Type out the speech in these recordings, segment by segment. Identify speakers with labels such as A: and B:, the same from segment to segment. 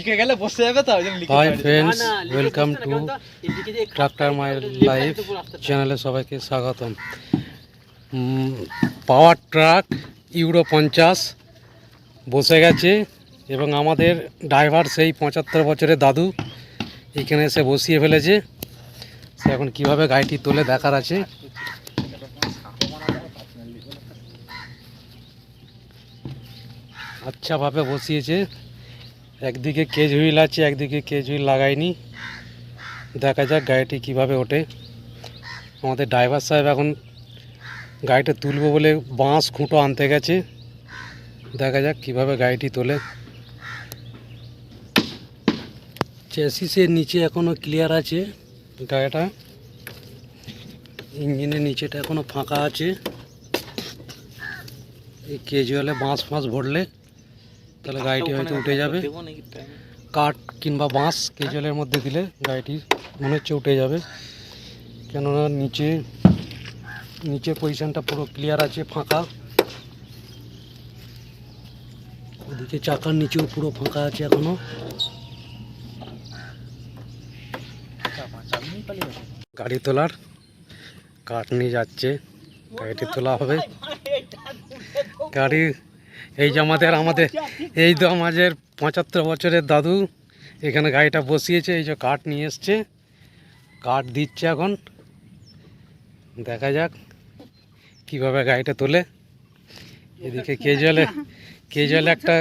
A: লিখে গেলে বসে যাবে তো
B: hi friends welcome to tractor my life. চ্যানেলে সবাইকে স্বাগতম। পাওয়ার ট্রাক ইউরো পঞ্চাশ বসে গেছে এবং আমাদের ড্রাইভার সেই পঁচাত্তর বছরের দাদু এখানে এসে বসিয়ে ফেলেছে। সে এখন কীভাবে গাড়িটি তোলে দেখার আছে। আচ্ছাভাবে বসিয়েছে। একদিকে কেজ হুইল আছে, একদিকে কেজ হুইল লাগায়নি। দেখা যাক গাড়িটি কীভাবে ওঠে। আমাদের ড্রাইভার সাহেব এখন গাড়িটা তুলবো বলে বাঁশ, খুঁটো আনতে গেছে। দেখা যাক কীভাবে গাড়িটি তোলে। চেসিসের নিচে এখনও ক্লিয়ার আছে গাড়িটা। ইঞ্জিনের নিচেটা এখনও ফাঁকা আছে। এই কেজুয়ালে বাঁশ ফাঁস ভরলে তাহলে গাড়িটি হয়তো উঠে যাবে? কাঠ কিংবা বাঁশ কেজলের মধ্যে দিলে গাড়িটি মনে হচ্ছে উঠে যাবে। কেননা নিচে নিচের পজিশনটা পুরো ক্লিয়ার আছে, ফাঁকা। ওদিকে চাকার নিচেও পুরো ফাঁকা আছে এখনও। গাড়ি তোলার কাঠ নিয়ে যাচ্ছে। গাড়িটি তোলা হবে। গাড়ি এই যে আমাদের আমাদের, এই তো আমাদের পঁচাত্তর বছরের দাদু এখানে গাড়িটা বসিয়েছে, এই যে কাঠ নিয়ে এসছে। কাঠ দিচ্ছে এখন। দেখা যাক কীভাবে গাড়িটা তোলে। এদিকে কেজুয়ালে কেজুয়ালে একটা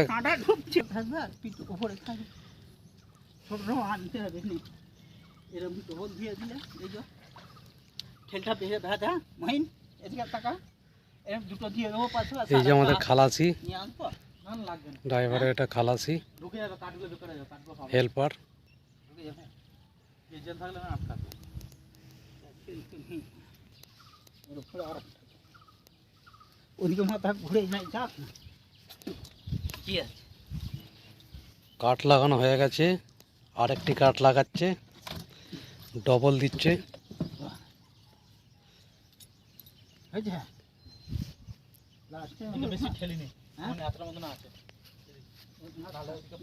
C: এরকম দিয়ে দিলে, এই যে ঠেলটা মহিন, এদিকে টাকা
B: এই যে আমাদের খালাসি। ড্রাইভারের এটা খালাসি। হেল্পার।
C: ওদিকে মাথা ঘুরে যাক কি আছে?
B: কাঠ লাগানো হয়ে গেছে আরেকটি কাঠ লাগাচ্ছে ডবল দিচ্ছে।
C: হয়েছে? বেশি ঠেলি মানে এতটা আছে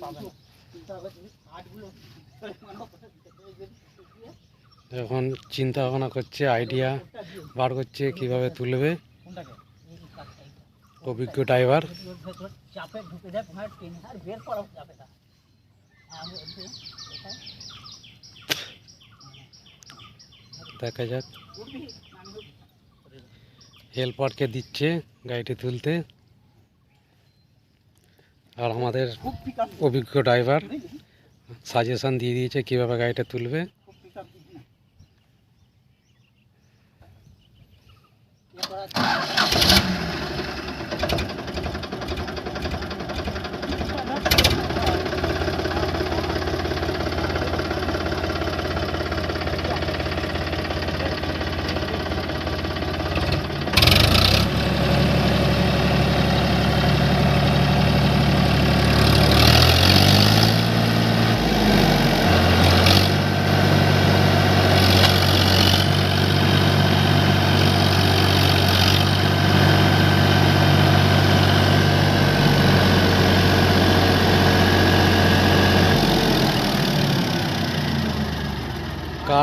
C: পাবে না
B: এখন চিন্তা ভাবনা করছে আইডিয়া বার করছে কীভাবে তুলবে। অভিজ্ঞ ড্রাইভার দেখা যাক। হেল্পারকে দিচ্ছে গাড়িটি তুলতে। আর আমাদের অভিজ্ঞ ড্রাইভার সাজেশন দিয়ে দিয়েছে কীভাবে গাড়িটা তুলবে।
C: Thank পিক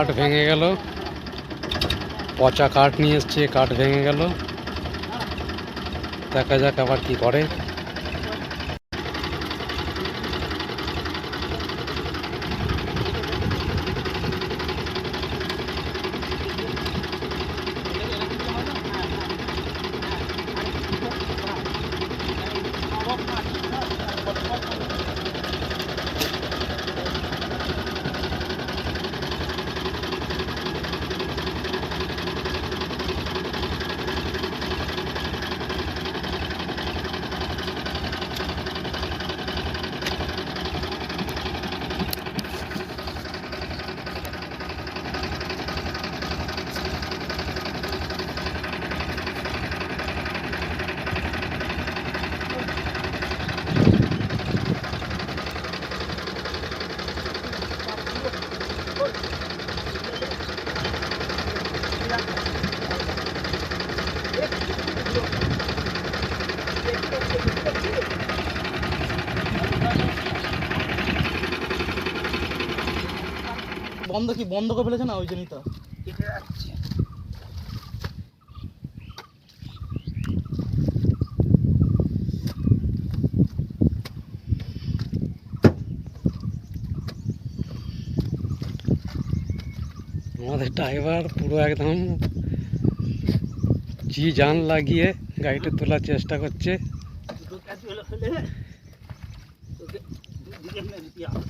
B: কাঠ ভেঙে গেল। পচা কাঠ নিয়ে এসছে, কাঠ ভেঙে গেল। দেখা যাক আবার কি করে।
A: বন্ধ কি বন্ধ করে ফেলেছে না ওই জন্যই তো?
B: আমাদের ড্রাইভার পুরো একদম জি জান লাগিয়ে গাড়িটা তোলার চেষ্টা করছে।
C: দুটো কাজ হলে হলে তোকে দুদিকে দিতে হবে।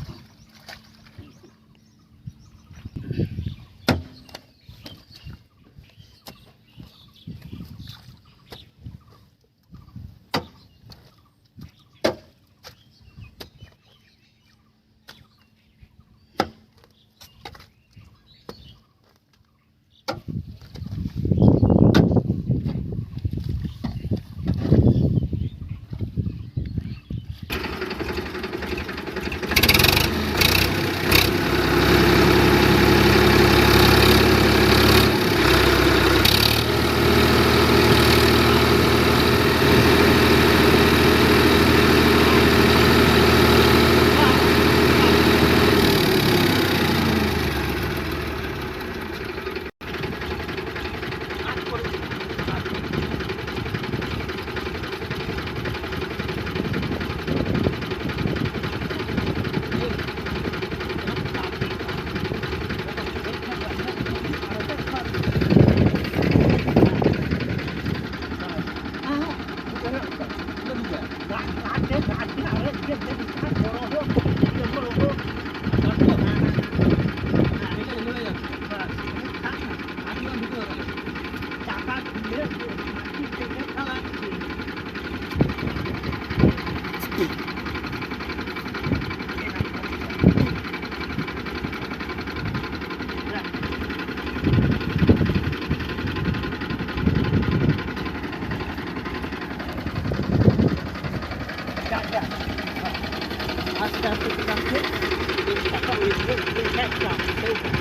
C: next time.